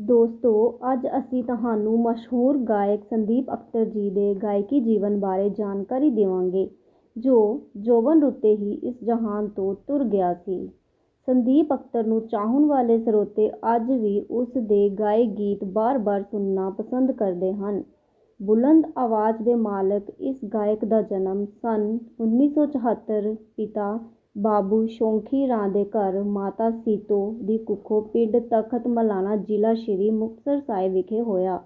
ਦੋਸਤੋ, ਅੱਜ ਅਸੀਂ ਤੁਹਾਨੂੰ ਮਸ਼ਹੂਰ ਗਾਇਕ ਸੰਦੀਪ ਅਖਤਰ ਜੀ ਦੇ ਗਾਇਕੀ ਜੀਵਨ ਬਾਰੇ ਜਾਣਕਾਰੀ ਦੇਵਾਂਗੇ, ਜੋ ਜੋਬਨ ਰੁੱਤੇ ਹੀ ਇਸ ਜਹਾਨ ਤੋਂ ਤੁਰ ਗਿਆ ਸੀ। ਸੰਦੀਪ ਅਖਤਰ ਨੂੰ ਚਾਹਣ ਵਾਲੇ ਸਰੋਤੇ ਅੱਜ ਵੀ ਉਸ ਦੇ ਗਾਏ ਗੀਤ ਬਾਰ-ਬਾਰ ਸੁਣਨਾ ਪਸੰਦ ਕਰਦੇ ਹਨ। ਬੁਲੰਦ ਆਵਾਜ਼ ਦੇ ਮਾਲਕ ਇਸ ਗਾਇਕ ਦਾ ਜਨਮ ਸੰਨ 1974 ਪਿਤਾ ਬਾਬੂ ਸ਼ੌਂਕੀ ਰਾਂ ਦੇ ਘਰ ਮਾਤਾ ਸੀਤੋ ਦੀ ਕੁੱਖੋਂ ਪਿੰਡ ਤਖਤ ਮਲਾਣਾ ਜ਼ਿਲ੍ਹਾ ਸ਼੍ਰੀ ਮੁਕਤਸਰ ਸਾਹਿਬ ਵਿਖੇ ਹੋਇਆ।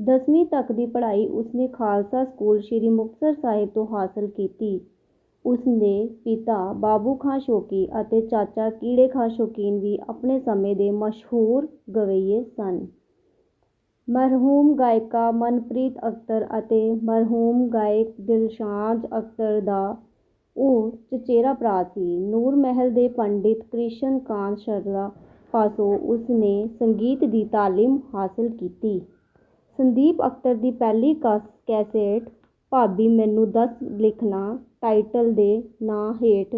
ਦਸਵੀਂ ਤੱਕ ਦੀ ਪੜ੍ਹਾਈ ਉਸਨੇ ਖਾਲਸਾ ਸਕੂਲ ਸ਼੍ਰੀ ਮੁਕਤਸਰ ਸਾਹਿਬ ਤੋਂ ਹਾਸਲ ਕੀਤੀ। ਉਸਦੇ ਪਿਤਾ ਬਾਬੂ ਖਾਂ ਸ਼ੌਕੀ ਅਤੇ ਚਾਚਾ ਕੀੜੇ ਖਾਂ ਸ਼ੌਕੀਨ ਵੀ ਆਪਣੇ ਸਮੇਂ ਦੇ ਮਸ਼ਹੂਰ ਗਵੱਈਏ ਸਨ। ਮਰਹੂਮ ਗਾਇਕਾ ਮਨਪ੍ਰੀਤ ਅਖਤਰ ਅਤੇ ਮਰਹੂਮ ਗਾਇਕ ਦਿਲਸ਼ਾਦ ਅਖਤਰ ਦਾ ਉਹ ਚਚੇਰਾ ਭਰਾ ਸੀ। ਨੂਰ ਮਹਿਲ ਦੇ ਪੰਡਿਤ ਕ੍ਰਿਸ਼ਨ ਕਾਂਤ ਸ਼ਰਲਾ ਪਾਸੋਂ ਉਸਨੇ ਸੰਗੀਤ ਦੀ ਤਾਲੀਮ ਹਾਸਲ ਕੀਤੀ। ਸੰਦੀਪ ਅਖਤਰ ਦੀ ਪਹਿਲੀ ਕੈਸੇਟ, ਭਾਬੀ ਮੈਨੂੰ ਦੱਸ ਲਿਖਣਾ, ਟਾਈਟਲ ਦੇ ਨਾਂ ਹੇਠ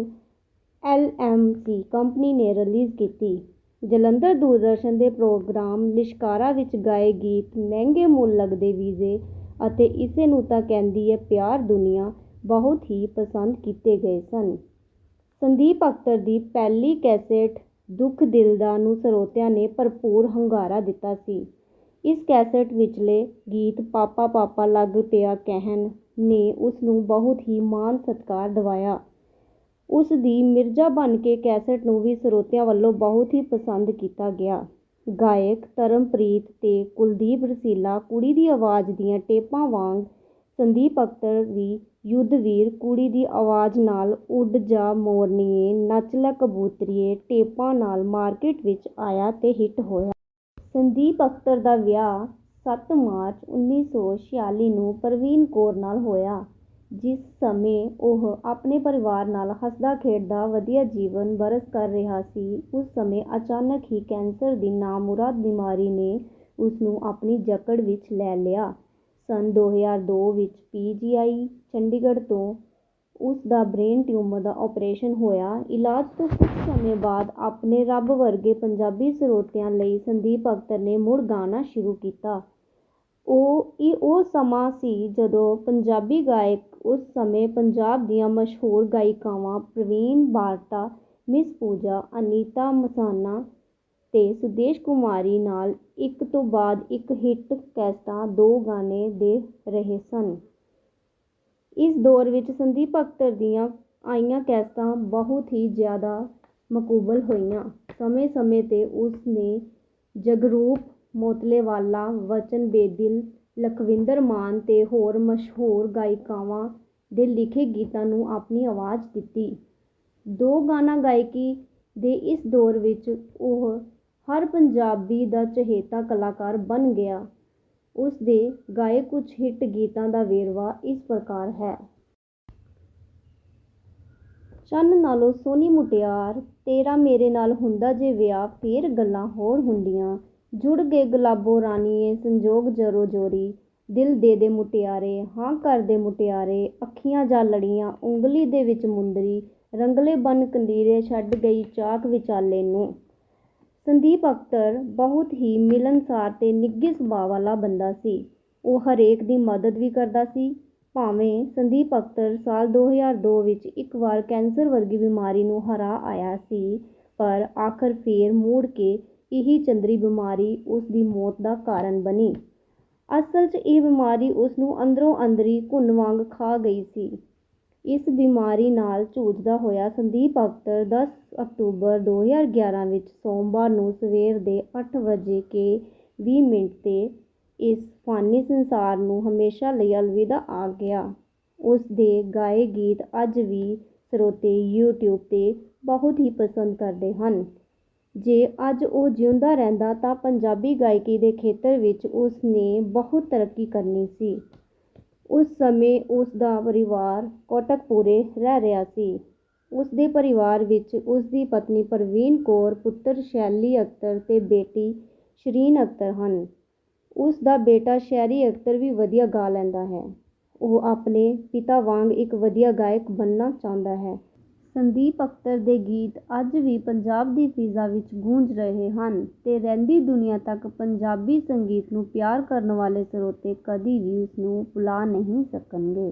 ਐਲ ਐਮ ਸੀ ਕੰਪਨੀ ਨੇ ਰਿਲੀਜ਼ ਕੀਤੀ। ਜਲੰਧਰ ਦੂਰਦਰਸ਼ਨ ਦੇ ਪ੍ਰੋਗਰਾਮ ਲਿਸ਼ਕਾਰਾ ਵਿੱਚ ਗਾਏ ਗੀਤ ਮਹਿੰਗੇ ਮੁੱਲ ਲੱਗਦੇ ਵੀਜ਼ੇ ਅਤੇ ਇਸੇ ਨੂੰ ਤਾਂ ਕਹਿੰਦੀ ਹੈ ਪਿਆਰ ਦੁਨੀਆ। ਬਹੁਤ ਹੀ ਪਸੰਦ ਕੀਤੇ ਗਏ ਸਨ। ਸੰਦੀਪ ਅਖਤਰ ਦੀ ਪਹਿਲੀ ਕੈਸੇਟ ਦੁੱਖ ਦਿਲ ਦਾ ਨੂੰ ਸਰੋਤਿਆਂ ਨੇ ਭਰਪੂਰ ਹੁੰਗਾਰਾ ਦਿੱਤਾ ਸੀ। ਇਸ ਕੈਸੇਟ ਵਿਚਲੇ ਗੀਤ ਪਾਪਾ ਪਾਪਾ ਲੱਗ ਪਿਆ ਕਹਿਣ ਨੇ ਉਸ ਨੂੰ ਬਹੁਤ ਹੀ ਮਾਣ ਸਤਿਕਾਰ ਦਿਵਾਇਆ। ਉਸ ਦੀ ਮਿਰਜ਼ਾ ਬਣ ਕੇ ਕੈਸੇਟ ਨੂੰ ਵੀ ਸਰੋਤਿਆਂ ਵੱਲੋਂ ਬਹੁਤ ਹੀ ਪਸੰਦ ਕੀਤਾ ਗਿਆ। ਗਾਇਕ ਧਰਮਪ੍ਰੀਤ ਤੇ ਕੁਲਦੀਪ ਰਸੀਲਾ ਕੁੜੀ ਦੀ ਆਵਾਜ਼ ਦੀਆਂ ਟੇਪਾਂ ਵਾਂਗ ਸੰਦੀਪ ਅਖਤਰ ਵੀ ਯੁੱਧਵੀਰ ਕੁੜੀ ਦੀ ਆਵਾਜ਼ ਨਾਲ ਉੱਡ ਜਾ ਮੋਰਨੀਏ, ਨੱਚ ਲੈ ਕਬੂਤਰੀਏ, ਟੇਪਾਂ ਨਾਲ ਮਾਰਕੀਟ ਵਿੱਚ ਆਇਆ ਤੇ ਹਿੱਟ ਹੋਇਆ। ਸੰਦੀਪ ਅਖਤਰ ਦਾ ਵਿਆਹ ਸੱਤ ਮਾਰਚ 1946 ਨੂੰ ਪ੍ਰਵੀਨ ਕੌਰ ਨਾਲ ਹੋਇਆ, ਜਿਸ ਸਮੇਂ ਉਹ ਆਪਣੇ ਪਰਿਵਾਰ ਨਾਲ ਹੱਸਦਾ ਖੇਡਦਾ ਵਧੀਆ ਜੀਵਨ ਬਰਸ ਕਰ ਰਿਹਾ ਸੀ। ਉਸ ਸਮੇਂ ਅਚਾਨਕ ਹੀ ਕੈਂਸਰ ਦੀ ਨਾਮੁਰਾਦ ਬਿਮਾਰੀ ਨੇ ਉਸਨੂੰ ਆਪਣੀ ਜਕੜ ਵਿੱਚ ਲੈ ਲਿਆ। ਸੰਨ 2002 ਵਿੱਚ ਪੀਜੀਆਈ ਚੰਡੀਗੜ੍ਹ ਤੋਂ ਉਸ ਦਾ ਬ੍ਰੇਨ ਟਿਊਮਰ ਦਾ ਆਪਰੇਸ਼ਨ ਹੋਇਆ। ਇਲਾਜ ਤੋਂ ਕੁਝ ਸਮੇਂ ਬਾਅਦ ਆਪਣੇ ਰੱਬ ਵਰਗੇ ਪੰਜਾਬੀ ਸਰੋਤਿਆਂ ਲਈ ਸੰਦੀਪ ਅਖਤਰ ਨੇ ਮੁੜ ਗਾਉਣਾ ਸ਼ੁਰੂ ਕੀਤਾ। ਉਹ ਇਹ ਉਹ ਸਮਾਂ ਸੀ ਜਦੋਂ ਪੰਜਾਬੀ ਗਾਇਕ ਉਸ ਸਮੇਂ ਪੰਜਾਬ ਦੀਆਂ ਮਸ਼ਹੂਰ ਗਾਇਕਾਵਾਂ ਪ੍ਰਵੀਨ ਬਾਰਟਾ, ਮਿਸ ਪੂਜਾ, ਅਨੀਤਾ ਮਸਾਨਾ ਅਤੇ ਸੁਦੇਸ਼ ਕੁਮਾਰੀ ਨਾਲ ਇੱਕ ਤੋਂ ਬਾਅਦ ਇੱਕ ਹਿੱਟ ਕੈਸਟਾਂ ਦੋ ਗਾਣੇ ਦੇ ਰਹੇ ਸਨ। ਇਸ ਦੌਰ ਵਿੱਚ ਸੰਦੀਪ ਅਖਤਰ ਦੀਆਂ ਆਈਆਂ ਕੈਸਟਾਂ ਬਹੁਤ ਹੀ ਜ਼ਿਆਦਾ ਮਕਬੂਲ ਹੋਈਆਂ। ਸਮੇਂ-ਸਮੇਂ ਤੇ ਉਸ ਨੇ ਜਗਰੂਪ, ਮੋਤਲੇਵਾਲਾ, ਵਚਨ ਬੇਦਿਲ, ਲਖਵਿੰਦਰ ਮਾਨ ਅਤੇ ਹੋਰ ਮਸ਼ਹੂਰ ਗਾਇਕਾਵਾਂ ਦੇ ਲਿਖੇ ਗੀਤਾਂ ਨੂੰ ਆਪਣੀ ਆਵਾਜ਼ ਦਿੱਤੀ। ਦੋ ਗਾਣਾ ਗਾਇਕੀ ਦੇ ਇਸ ਦੌਰ ਵਿੱਚ ਉਹ ਹਰ ਪੰਜਾਬੀ ਦਾ ਚਹੇਤਾ ਕਲਾਕਾਰ ਬਣ ਗਿਆ। ਉਸ ਦੇ ਗਾਏ ਕੁਝ ਹਿੱਟ ਗੀਤਾਂ ਦਾ ਵੇਰਵਾ ਇਸ ਪ੍ਰਕਾਰ ਹੈ। ਚੰਨ ਨਾਲੋਂ ਸੋਹਣੀ ਮੁਟਿਆਰ, ਤੇਰਾ ਮੇਰੇ ਨਾਲ ਹੁੰਦਾ ਜੇ ਵਿਆਹ, ਫੇਰ ਗੱਲਾਂ ਹੋਰ ਹੁੰਦੀਆਂ। ਜੁੜ ਗਏ ਗੁਲਾਬੋ ਰਾਣੀਏ, ਸੰਜੋਗ ਜਰੋ ਜੋਰੀ। ਦਿਲ ਦੇ ਦੇ ਮੁਟਿਆਰੇ, ਹਾਂ ਕਰ ਦੇ ਮੁਟਿਆਰੇ। ਅੱਖੀਆਂ ਜਾਂ ਲੜੀਆਂ, ਉਂਗਲੀ ਦੇ ਵਿੱਚ ਮੁੰਦਰੀ। ਰੰਗਲੇ ਬਨ ਕੰਦੀਰੇ, ਛੱਡ ਗਈ ਚਾਕ ਵਿਚਾਲੇ ਨੂੰ। ਸੰਦੀਪ ਅਖਤਰ ਬਹੁਤ ਹੀ ਮਿਲਣਸਾਰ ਤੇ ਨਿੱਘੇ ਸੁਭਾਅ ਵਾਲਾ ਬੰਦਾ ਸੀ। ਉਹ ਹਰੇਕ ਦੀ ਮਦਦ ਵੀ ਕਰਦਾ ਸੀ। ਭਾਵੇਂ ਸੰਦੀਪ ਅਖਤਰ ਸਾਲ 2002 ਵਿੱਚ ਇੱਕ ਵਾਰ ਕੈਂਸਰ ਵਰਗੀ ਬਿਮਾਰੀ ਨੂੰ ਹਰਾ ਆਇਆ ਸੀ, ਪਰ ਆਖਰ ਫੇਰ ਮੁੜ ਕੇ ਇਹੀ ਚੰਦਰੀ ਬਿਮਾਰੀ ਉਸ ਦੀ ਮੌਤ ਦਾ ਕਾਰਨ ਬਣੀ। ਅਸਲ 'ਚ ਇਹ ਬਿਮਾਰੀ ਉਸ ਨੂੰ ਅੰਦਰੋਂ ਅੰਦਰੀ ਘੁਣ ਵਾਂਗ ਖਾ ਗਈ ਸੀ। ਇਸ ਬਿਮਾਰੀ ਨਾਲ ਜੂਝਦਾ ਹੋਇਆ ਸੰਦੀਪ ਅਖਤਰ ਦਸ ਅਕਤੂਬਰ 2011 ਵਿੱਚ ਸੋਮਵਾਰ ਨੂੰ ਸਵੇਰ ਦੇ ਅੱਠ ਵਜੇ ਕੇ ਵੀਹ ਮਿੰਟ ਤੇ ਇਸ ਫਾਨੀ ਸੰਸਾਰ ਨੂੰ ਹਮੇਸ਼ਾ ਲਈ ਅਲਵਿਦਾ ਆ ਗਿਆ। ਉਸ ਦੇ ਗਾਏ ਗੀਤ ਅੱਜ ਵੀ ਸਰੋਤੇ ਯੂਟਿਊਬ ਤੇ ਬਹੁਤ ਹੀ ਪਸੰਦ ਕਰਦੇ ਹਨ। ਜੇ ਅੱਜ ਉਹ ਜਿਉਂਦਾ ਰਹਿੰਦਾ ਤਾਂ ਪੰਜਾਬੀ ਗਾਇਕੀ ਦੇ ਖੇਤਰ ਵਿੱਚ ਉਸ ਨੇ ਬਹੁਤ ਤਰੱਕੀ ਕਰਨੀ ਸੀ। ਉਸ ਸਮੇਂ ਉਸ ਦਾ ਪਰਿਵਾਰ ਕੋਟਕਪੂਰੇ ਰਹਿ ਰਿਹਾ ਸੀ। ਉਸ ਦੇ ਪਰਿਵਾਰ ਵਿੱਚ ਉਸ ਦੀ ਪਤਨੀ ਪ੍ਰਵੀਨ ਕੌਰ, ਪੁੱਤਰ ਸ਼ੈਲੀ ਅਖਤਰ ਅਤੇ ਬੇਟੀ ਸ਼ਰੀਨ ਅਖਤਰ ਹਨ। ਉਸ ਦਾ ਬੇਟਾ ਸ਼ੈਰੀ ਅਖਤਰ ਵੀ ਵਧੀਆ ਗਾ ਲੈਂਦਾ ਹੈ। ਉਹ ਆਪਣੇ ਪਿਤਾ ਵਾਂਗ ਇੱਕ ਵਧੀਆ ਗਾਇਕ ਬਣਨਾ ਚਾਹੁੰਦਾ ਹੈ। ਸੰਦੀਪ ਅਖਤਰ ਦੇ ਗੀਤ ਅੱਜ ਵੀ ਪੰਜਾਬ ਦੀ ਫਿਜ਼ਾ ਵਿੱਚ ਗੂੰਜ ਰਹੇ ਹਨ ਤੇ ਰਹਿੰਦੀ ਦੁਨੀਆ ਤੱਕ ਪੰਜਾਬੀ ਸੰਗੀਤ ਨੂੰ ਪਿਆਰ ਕਰਨ ਵਾਲੇ ਸਰੋਤੇ ਕਦੀ ਵੀ ਉਸਨੂੰ ਭੁਲਾ ਨਹੀਂ ਸਕਣਗੇ।